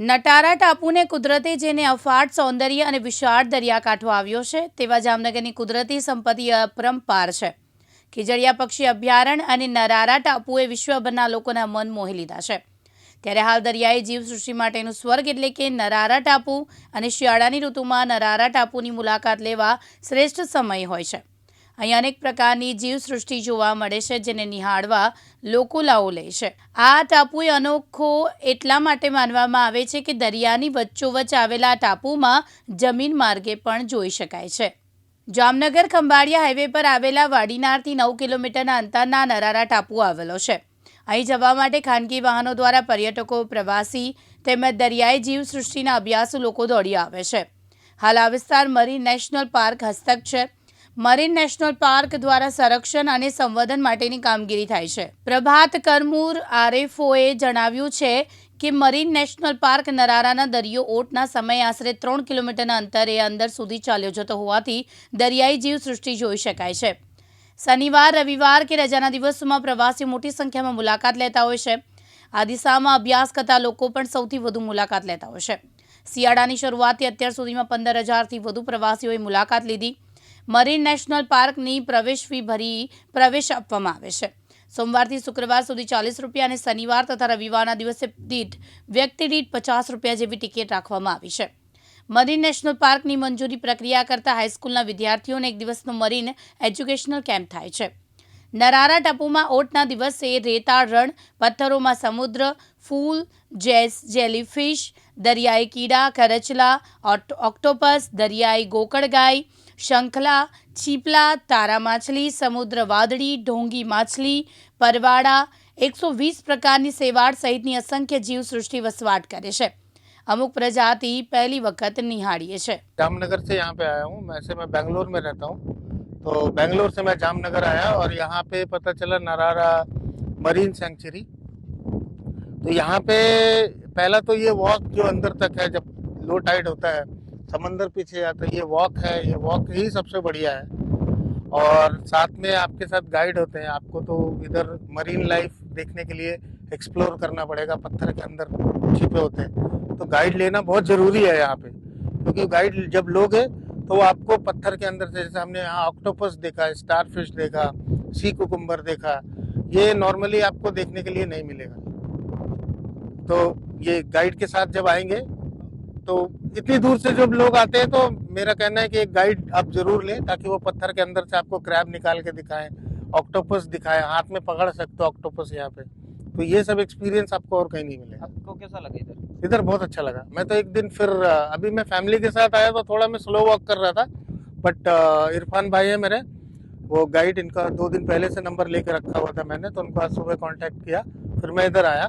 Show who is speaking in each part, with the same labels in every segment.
Speaker 1: નટારા ટાપુને કુદરતે જેને અફાટ, સૌંદર્ય અને વિશાળ દરિયાકાંઠો આવ્યો છે, તેવા જામનગરની કુદરતી સંપત્તિ અપરંપાર છે. ખીજડીયા પક્ષી અભયારણ્ય અને નરારા ટાપુએ વિશ્વભરના લોકોના મન મોહી લીધા છે. ત્યારે હાલ દરિયાઈ જીવસૃષ્ટિ માટેનું સ્વર્ગ એટલે કે નરારા ટાપુ અને શિયાળાની ઋતુમાં નરારા ટાપુની મુલાકાત લેવા શ્રેષ્ઠ સમય હોય છે. અહીં અનેક પ્રકારની જીવસૃષ્ટિ જોવા મળે છે જેને નિહાળવા લોકો લાવો લે છે. આ ટાપુ એ અનોખો એટલા માટે માનવામાં આવે છે કે દરિયાની વચ્ચોવચ્ચ આવેલા ટાપુમાં જમીન માર્ગે પણ જોઈ શકાય છે. જામનગર ખંભાળિયા હાઈવે પર આવેલા વાડીનારથી નવ કિલોમીટરના અંતરના નરારા ટાપુ આવેલો છે. અહીં જવા માટે ખાનગી વાહનો દ્વારા પર્યટકો, પ્રવાસી તેમજ દરિયાઈ જીવસૃષ્ટિના અભ્યાસુ લોકો દોડી આવે છે. હાલ આ વિસ્તાર મરીન નેશનલ પાર્ક હસ્તક છે. મરીન નેશનલ પાર્ક દ્વારા સંરક્ષણ અને સંવર્ધન માટેની કામગીરી થાય છે. પ્રભાત કરમૂર આરએફઓએ જણાવ્યું છે કે મરીન નેશનલ પાર્ક નરારાના દરિયો ઓટના સમયે આશરે ત્રણ કિલોમીટરના અંતરે અંદર સુધી ચાલ્યો જતો હોવાથી દરિયાઈ જીવસૃષ્ટિ જોઈ શકાય છે. શનિવાર, રવિવાર કે રજાના દિવસોમાં પ્રવાસીઓ મોટી સંખ્યામાં મુલાકાત લેતા હોય છે. આ દિશામાં અભ્યાસ કરતા લોકો પણ સૌથી વધુ મુલાકાત લેતા હોય છે. શિયાળાની શરૂઆતથી અત્યાર સુધીમાં પંદર હજારથી વધુ પ્રવાસીઓએ મુલાકાત લીધી. મરીન નેશનલ પાર્કની પ્રવેશ ફી ભરી પ્રવેશ આપવામાં આવે છે. સોમવારથી શુક્રવાર સુધી ચાલીસ રૂપિયા અને શનિવાર તથા રવિવારના દિવસે દીઠ વ્યક્તિ દીઠ પચાસ રૂપિયા જેવી ટિકિટ રાખવામાં આવી છે. મરીન નેશનલ પાર્કની મંજૂરી પ્રક્રિયા કરતા હાઈસ્કૂલના વિદ્યાર્થીઓને એક દિવસનો મરીન એજ્યુકેશનલ કેમ્પ થાય છે. નરારા ટાપુમાં ઓટના દિવસે રેતાળ રણ, પથ્થરોમાં સમુદ્ર, ફૂલ, જેસ, જેલીફિશ, દરિયાઈ કીડા, કરચલા ઓક્ટોપસ, દરિયાઈ ગોકળગાય શંખલા છીપલા તારા માછલી સમુદ્ર વાદળી ઢોંગી માછલી પરવાળા એકસો વીસ પ્રકારની સેવાળ સહિતની અસંખ્ય જીવસૃષ્ટિ વસવાટ કરે છે અમુક પ્રજાતિ પહેલી વખત નિહાળીએ છે
Speaker 2: जामनगर से यहाँ पे आया हूँ वैसे मैं बेंगलोर में रहता हूँ तो बेंगलोर से मैं जामनगर आया और यहाँ पे पता चला नरारा मरीन सेंचुरी तो यहाँ पे पहला तो ये वॉक जो अंदर तक है जब लो टाइड होता है समंदर पीछे है। ये वॉक है, ये वॉक ही सबसे बढ़िया है। और साथ में आपके साथ गाइड होते हैं। आपको तो इधर मरीन लाइफ देखने के लिए एक्सप्लोर करना पड़ेगा, पत्थर के अंदर छिपे होते हैं। तो गाइड लेना बहुत ज़रूरी है यहाँ पे। क्योंकि गाइड जब लोगे तो आपको पत्थर के अंदर से, जैसे हमने यहाँ ऑक्टोपस देखा स्टार फ़िश देखा सी कुकुम्बर देखा, ये नॉर्मली आपको देखने के लिए नहीं मिलेगा। तो ये गाइड के साथ जब आएँगे तो इतनी दूर से जब लोग आते हैं तो मेरा कहना है कि एक गाइड आप ज़रूर लें ताकि वो पत्थर के अंदर से आपको क्रैब निकाल के दिखाएँ ऑक्टोपस दिखाएँ हाथ में पकड़ सकते हो ऑक्टोपस यहाँ पे। तो ये सब एक्सपीरियंस आपको और कहीं नहीं मिलेगा।
Speaker 3: आपको कैसा लगा इधर?
Speaker 2: इधर बहुत अच्छा लगा। मैं तो एक दिन फिर अभी मैं फैमिली के साथ आया तो थोड़ा मैं स्लो वॉक कर रहा था बट इरफान भाई है मेरे। वो गाइड इनका दो दिन पहले से नंबर लेके रखा हुआ था मैंने तो उनको आज सुबह कांटेक्ट किया फिर मैं इधर आया।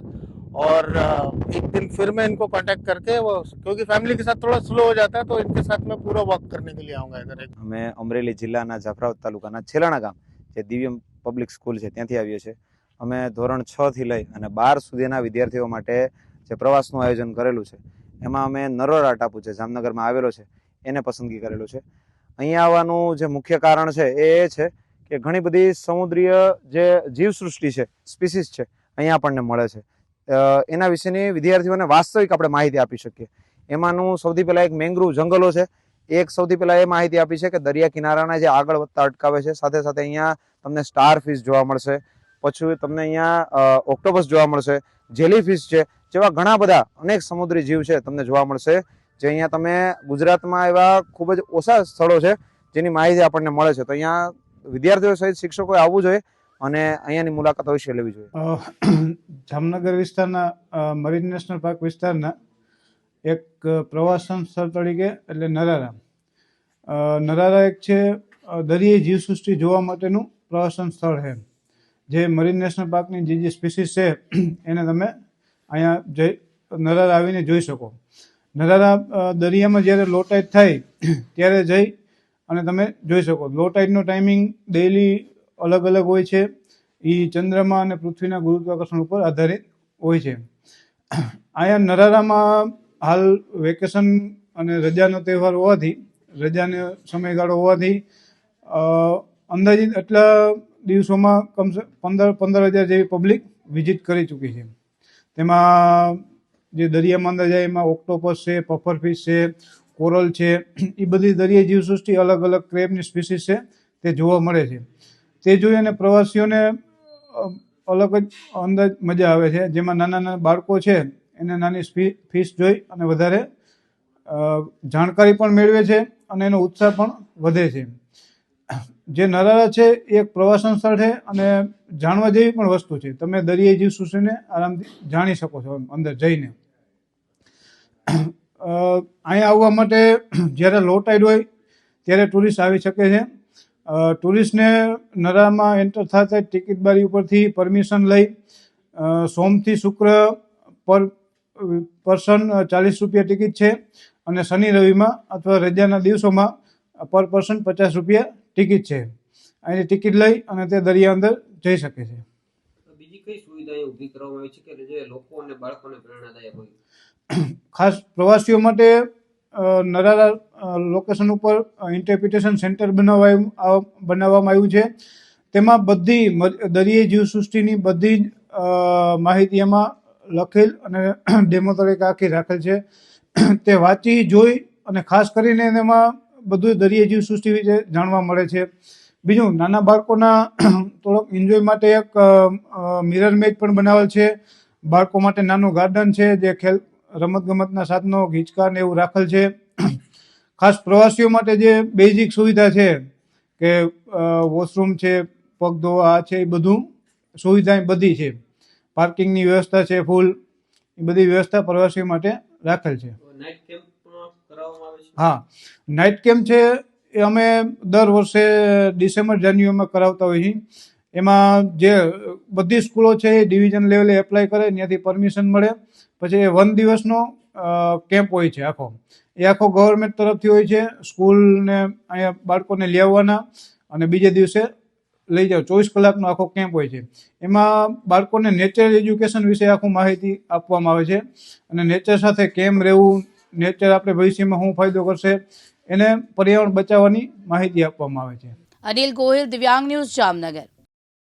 Speaker 2: और अ, एक दिन फिर मैं इनको कांटेक्ट करके वो क्योंकि फैमिली के साथ थोड़ा स्लो हो जाता है तो इनके साथ मैं पूरा वॉक करने के लिए आऊँगा इधर एक
Speaker 3: અમે અમરેલી જિલ્લાના જાફરાબાદ તાલુકાના છેલાણા ગામ જે દિવ્ય પબ્લિક સ્કૂલ છે ત્યાંથી આવીએ છીએ અમે ધોરણ છ થી લઈ અને બાર સુધીના વિદ્યાર્થીઓ માટે જે પ્રવાસનું આયોજન કરેલું છે એમાં અમે નરોરા ટાપુ છે જામનગરમાં આવેલો છે એને પસંદગી કરેલું છે અહીંયા આવવાનું જે મુખ્ય કારણ છે એ એ છે કે ઘણી બધી સમુદ્રીય જે જીવસૃષ્ટિ છે સ્પીસીસ છે અહીંયા આપણને મળે છે અ, એના વિશેની વિદ્યાર્થીઓને વાસ્તવિક આપણે માહિતી આપી શકીએ. એમાંનું સૌથી પહેલાં એક મેંગ્રુવ જંગલો છે. એક સૌથી પહેલાં એ માહિતી આપી છે કે દરિયા કિનારાના જે આગળ વધતા અટકાવે છે, સાથે સાથે અહીંયા તમને સ્ટાર ફિશ જોવા મળશે. પછી તમને અહીંયા ઓક્ટોપસ જોવા મળશે. જેલી ફિશ છે, જેવા ઘણા બધા અનેક સમુદ્રી જીવ છે તમને જોવા મળશે. જે અહીંયા તમે ગુજરાતમાં એવા ખૂબ જ ઓછા સ્થળો છે જેની માહિતી આપણને મળે છે. તો અહીંયા વિદ્યાર્થીઓ સહિત શિક્ષકોએ આવવું જોઈએ. અને અહીંયાની મુલાકાત અવશ્ય લેવી જોઈએ.
Speaker 4: જામનગર વિસ્તારના મરીન નેશનલ પાર્ક વિસ્તારના એક પ્રવાસન સ્થળ તરીકે એટલે નરારા નરારા એક છે દરિયાઈ જીવસૃષ્ટિ જોવા માટેનું પ્રવાસન સ્થળ છે. જે મરીન નેશનલ પાર્કની જે જે સ્પીસીસ છે, એને તમે અહીંયા જઈ, નરારા આવીને જોઈ શકો. નરારા દરિયામાં જ્યારે લો ટાઈડ થાય, ત્યારે જઈ અને તમે જોઈ શકો. લો ટાઈડનો ટાઈમિંગ ડેઈલી અલગ અલગ હોય છે. એ ચંદ્રમાં અને પૃથ્વીના ગુરુત્વાકર્ષણ ઉપર આધારિત હોય છે. અહીંયા નરારામાં હાલ વેકેશન અને રજાનો તહેવાર હોવાથી, રજાનો સમયગાળો હોવાથી અંદાજિત એટલા દિવસોમાં કમસે પંદર પંદર હજાર જેવી પબ્લિક વિઝિટ કરી ચૂકી છે. તેમાં જે દરિયામાં અંદર જાય એમાં ઓક્ટોપસ છે, પફરફિશ છે, કોરલ છે એ બધી દરિયાઈ જીવસૃષ્ટિ અલગ અલગ ક્રેબની સ્પીસીસ છે, તે જોવા મળે છે. તે જોઈ અને પ્રવાસીઓને અલગ જ અંદાજ મજા આવે છે. જેમાં નાના નાના બાળકો છે, એને નાની ફીસ જોઈ અને વધારે જાણકારી પણ મેળવે છે અને એનો ઉત્સાહ પણ વધે છે. જે નરારા છે એ એક પ્રવાસન સ્થળ છે અને જાણવા જેવી પણ વસ્તુ છે. તમે દરિયાઈ જીવ જીવસૃષ્ટિને આરામથી જાણી શકો છો અંદર જઈને. અહીંયા આવવા માટે, જ્યારે લો ટાઈડ હોય, ત્યારે ટુરિસ્ટ આવી શકે છે. ટુરિસ્ટને નરામાં એન્ટર થતા ટિકિટ બારી ઉપરથી પરમિશન લઈ સોમથી શુક્ર પર પર્સન ચાલીસ રૂપિયા ટિકિટ છે અને શનિ રવિમાં અથવા રજાના દિવસોમાં પર પર્સન પચાસ રૂપિયા ટિકિટ છે. અહીંની ટિકિટ લઈ અને તે દરિયા અંદર જઈ શકે છે.
Speaker 5: બીજી કઈ સુવિધાઓ ઊભી કરવામાં આવી છે કે જે લોકો અને બાળકોને પ્રેરણાદાયક હોય?
Speaker 4: ખાસ પ્રવાસીઓ માટે નરારા લોકેશન ઉપર ઇન્ટરપ્રિટેશન સેન્ટર બનાવાયું બનાવવામાં આવ્યું છે. તેમાં બધી દરિયાઈ જીવસૃષ્ટિની બધી જ માહિતી એમાં લખેલ અને ડેમો તરીકે આખી રાખેલ છે. તે વાંચી, જોઈ અને ખાસ કરીને એમાં બધું દરિયાઈ જીવસૃષ્ટિ વિશે જાણવા મળે છે. બીજું, નાના બાળકોના થોડોક એન્જોય માટે એક મિરર મેચ પણ બનાવેલ છે. બાળકો માટે નાનું ગાર્ડન છે, જે ખેલ, રમતગમતના સાધનો હિંચકા ને એવું રાખેલ છે. ખાસ પ્રવાસીઓ માટે જે બેઝિક સુવિધા છે કે વોશરૂમ છે પગ ધોવા આ છે એ બધું સુવિધા બધી છે. પાર્કિંગની વ્યવસ્થા છે ફૂલ એ બધી વ્યવસ્થા પ્રવાસીઓ માટે રાખેલ છે.
Speaker 5: તો નાઇટ કેમ્પ પણ કરાવવામાં આવે છે?
Speaker 4: હા. નાઇટ કેમ્પ છે એ અમે દર વર્ષે ડિસેમ્બર જાન્યુઆરીમાં કરાવતા હોઈએ છીએ. એમાં જે બધી સ્કૂલો છે એ ડિવિઝન લેવલે એપ્લાય કરે, ત્યાંથી પરમિશન મળે. પછી એ વન દિવસનો કેમ્પ હોય છે આખો. એ આખો ગવર્મેન્ટ તરફથી હોય છે. સ્કૂલને અહીંયા બાળકોને લઈ આવવાના અને બીજે દિવસે લઈ જાઓ. ચોવીસ કલાકનો આખો કેમ્પ હોય છે. એમાં બાળકોને નેચરલ એજ્યુકેશન વિશે આખું માહિતી આપવામાં આવે છે. અને નેચર સાથે કેમ રહેવું, નેચર આપણે ભવિષ્યમાં શું ફાયદો કરશે, એને પર્યાવરણ બચાવવાની માહિતી આપવામાં આવે છે.
Speaker 1: અનિલ ગોહિલ, દિવ્યાંગ ન્યૂઝ જામનગર.